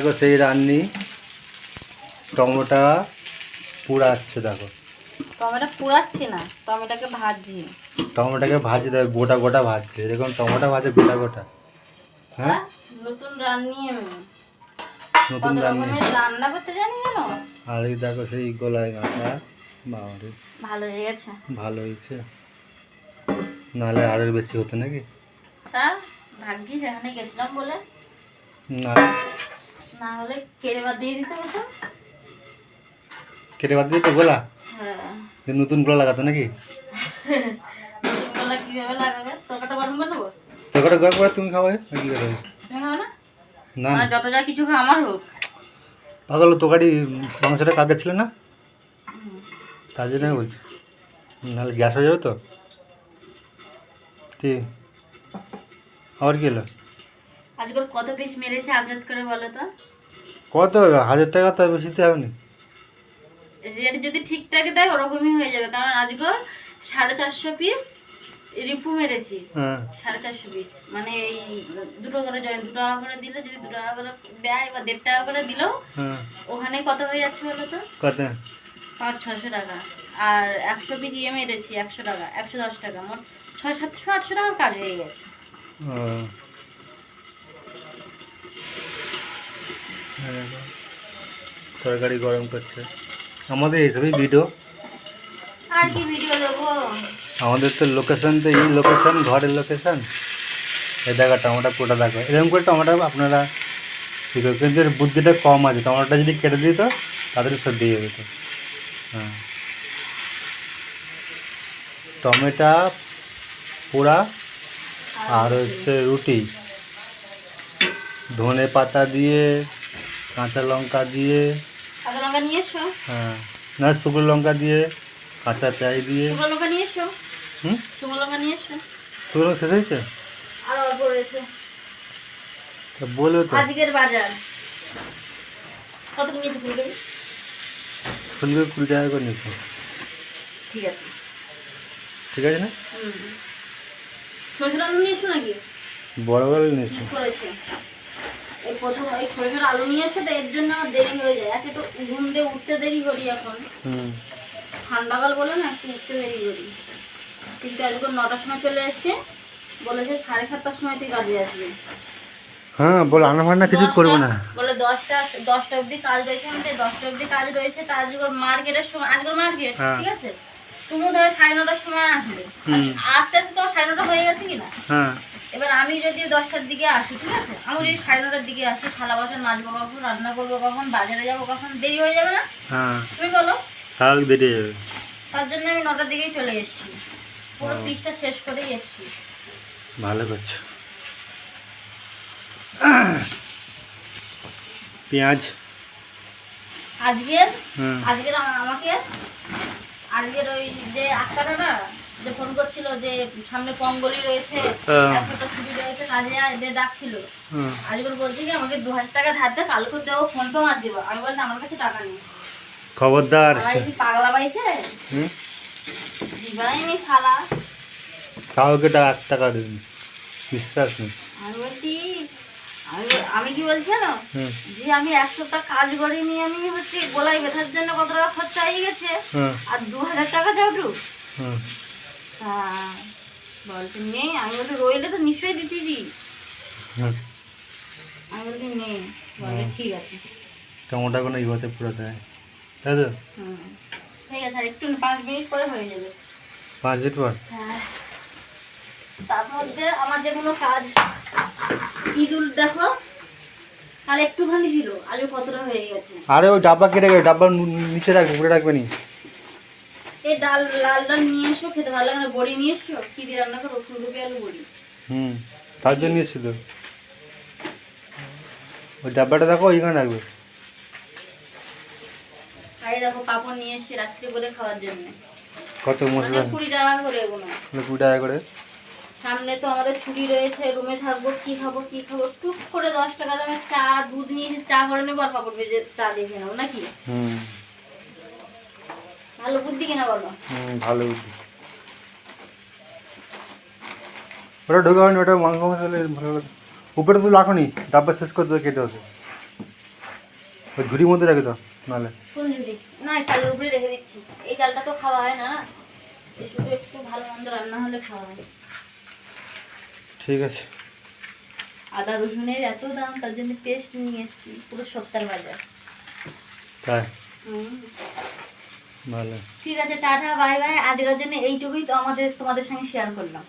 দেখো সেই রান্নি। টমেটো পুড়াচ্ছে দেখো। টমেটো পুড়াচ্ছি না টমেটোকে ভাজছি টমেটোকে ভাজি দেয় গোটা গোটা ভাজছে। এরকম টমেটো ভাজে গোটা গোটা। হ্যাঁ? নতুন রান্নি আমি। নতুন কত রান্নি। রকমের রান্না করতে জানি জানো? আর এই দেখো সেই গলায় বাবারে। ভালো হয়েছে। নাহলে আরও বেশি হতো নাকি? তা ভাগ্যি যেখানে গেছিলাম বলে। না। না হলে কেড়ে বাদ দিয়ে দিতে হতো কেটে বাদ দিয়ে তো গোলা? হ্যাঁ। নতুন গোলা লাগাতো নাকি? নতুন গলা কীভাবে লাগাবে? তরকাটা গরম করে নেব? তোকে গরম করে তুমি খাওয়াই কি করে তুমি খাও না? না। মানে না যত যা কিছু খাও আমার হোক। পাগল তোকারি মাংসটা কাকে ছিল না? তার জন্য বলছি। নাহলে গ্যাস হয়ে যাবে তো? কি আবার কি হলো? আজকাল কত পিস মেরেছে আজাদ করে বলো তো? কত হবে? হাজার টাকা তো আর বেশিতে হবে রেট যদি ঠিকঠাক দেয় ওরকমই হয়ে যাবে। কারণ আজকাল সাড়ে চারশো পিস রিপু মেরেছি। হ্যাঁ। সাড়ে চারশো পিস মানে এই দুটো করে জয়েন দু টাকা করে দিলে যদি দু টাকা করে দেয় বা দেড় টাকা করে দিলেও হ্যাঁ। ওখানে কত হয়ে যাচ্ছে বলো তো? কত? পাঁচ ছশো টাকা। আর একশো পিস ইয়ে মেরেছি একশো টাকা একশো দশ টাকা। মোট ছয় সাতশো আটশো টাকার কাজ হয়ে গেছে ও হ্যাঁ, তরকারি গরম করছে। আমাদের এইসবই ভিডিও আর কি ভিডিও দেবো? আমাদের তো লোকেশন তো এই লোকেশন ঘরের লোকেশন এই দেখো টমেটো পোটা দেখো। এরকম করে টমেটো আপনারা কিন্তু বুদ্ধিটা কম আছে। টমেটোটা যদি কেটে দিত তাদের সব দিয়ে যেত হ্যাঁ। টমেটো পোড়া আর হচ্ছে রুটি। ধনে পাতা দিয়ে কাঁচা লঙ্কা দিয়ে। কাঁচা লঙ্কা নিয়ে এসো হ্যাঁ। না শুকনো লঙ্কা দিয়ে কাঁচা পেঁয়াজ দিয়ে। শুকনো লঙ্কা নিয়ে এসো হুম? শুকনো লঙ্কা নিয়ে এসো শুকনো শেষ হয়েছে? আর অল্প রয়েছে। তা বলবে তো। আজকের বাজার। কত নিয়েছে ফুলকপি? ফুলকপি কুড়ি টাকা করে নিচ্ছি ঠিক আছে। ঠিক আছে না? নাকি? বড় বড় করেছে। এই প্রথম এই আলু নিয়ে তো এর জন্য আমার দেরি হয়ে যায়। একে ঘুম দিয়ে উঠতে দেরি করি এখন। ঠান্ডাকাল বলে না একটু উঠতে দেরি করি। কিন্তু আজকে নটার সময় চলে এসে বলেছে সাড়ে সাতটার সময় তুই কাজে আসবি। হ্যাঁ বল রান্না বান্না কিছু করব না। বলে দশটা দশটা অবধি কাজ রয়েছে আমাদের দশটা অবধি কাজ রয়েছে তা আজকে মার্কেটের সময় আজকে মার্কেট হ্যাঁ। ঠিক আছে? তুমি ধরো সাড়ে নটার সময় আসবে। আস্তে আস্তে তো সাড়ে নটা হয়ে গেছে কিনা? হ্যাঁ। এবার আমি যদি দশটার দিকে আসি ঠিক আছে? আমি যদি সাড়ে নটার দিকে আসি থালা বাসন মাজবো কখন রান্না করব কখন বাজারে যাব কখন দেরি হয়ে যাবে না? হ্যাঁ। তুমি বলো। তাহলে দেরি হয়ে যাবে। তার জন্য আমি নটার দিকেই চলে এসেছি। পুরো ও। পিসটা শেষ করেই এসেছি। ভালো করছ। পেঁয়াজ। আজকের? আজকের আমাকে? আজকের ওই যে আক্কাটা না? যে ফোন করছিল যে সামনে পঙ্গলি রয়েছে। এক সপ্তাহ ছুটি রয়েছে কাজে আয়, এদের ডাকছিল। হুম। আজকের বলছে কি আমাকে দু হাজার টাকা ধার দে কালকে দেবো ফোন পে মার দিব। আমি বলছি আমার কাছে টাকা নেই। খবরদার। পাগলা পাইছে? শালা। কাউকে টাকা টাকা বিশ্বাস নেই। আমি বলছি আমি কি বলছি জানো? যে আমি এক সপ্তাহ কাজ করিনি আমি হচ্ছে গোলাই ব্যথার জন্য কত টাকা খরচা হয়ে গেছে। আর দু হাজার টাকা যাও টু হুম। হ্যাঁ। নেই? আমি রইলে তো নিশ্চয়ই দিতে দিই আমি বলছি নেই। বলে ঠিক আছে। টমেটো কোনো ইগোতে পুরো দেয়। তাই তো? ঠিক আছে আর একটু পাঁচ মিনিট পরে হয়ে যাবে। পাঁচ মিনিট পর? হ্যাঁ। তার মধ্যে আমার যে কোনো কাজ ইঁদুর দেখো কাল একটুখানি ছিল। কতটা হয়ে গেছে। আরে ওই ডাব্বা কেটে গেছে ডাব্বা নিচে রাখবে উপরে রাখবে নি? এই ডাল লাল ডাল নিয়ে এসো খেতে ভালো লাগে না বড়ি নিয়ে এসো কি দিয়ে রান্না করো ফুলকপি আলু বড়ি। হুম তার জন্য এসেছিল। ওই ডাব্বাটা দেখো ওইখানে রাখবে। আর দেখো পাপড় নিয়ে এসছি রাত্রি করে খাওয়ার জন্য। কত মানে মশলা কুড়ি টাকা করে এগুলো। কুড়ি টাকা করে? সামনে তো আমাদের ছুটি রয়েছে রুমে থাকব কি খাব কি খাব টুক করে দশ টাকা দামে চা দুধ নিয়ে চা করে নেব আর পাপড় ভেজে চা দেখে নেব নাকি? হুম। ভালো বুদ্ধি কিনা বলো? হুম ভালো বুদ্ধি। ওটা ঢোকা হয়নি ওটা মাংস মশলা ভালো লাগে উপরে তো রাখো নি ডাব্বা শেষ করে দেবে কেটে ওঠে ওই ঝুড়ির মধ্যে রাখি তো নাহলে। না চালের উপরে রেখে দিচ্ছি। এই চালটা তো খাওয়া হয় না শুধু একটু ভালো মন্দ রান্না হলে খাওয়া হয়। ঠিক আছে। আদা রসুনের এত দাম তার জন্য পেস্ট নিয়ে এসেছি পুরো বাজার। তাই? হুম। ভালো। ঠিক আছে, টাটা, বাই বাই। আজকের জন্য এইটুকুই তো আমাদের, তোমাদের সঙ্গে শেয়ার করলাম।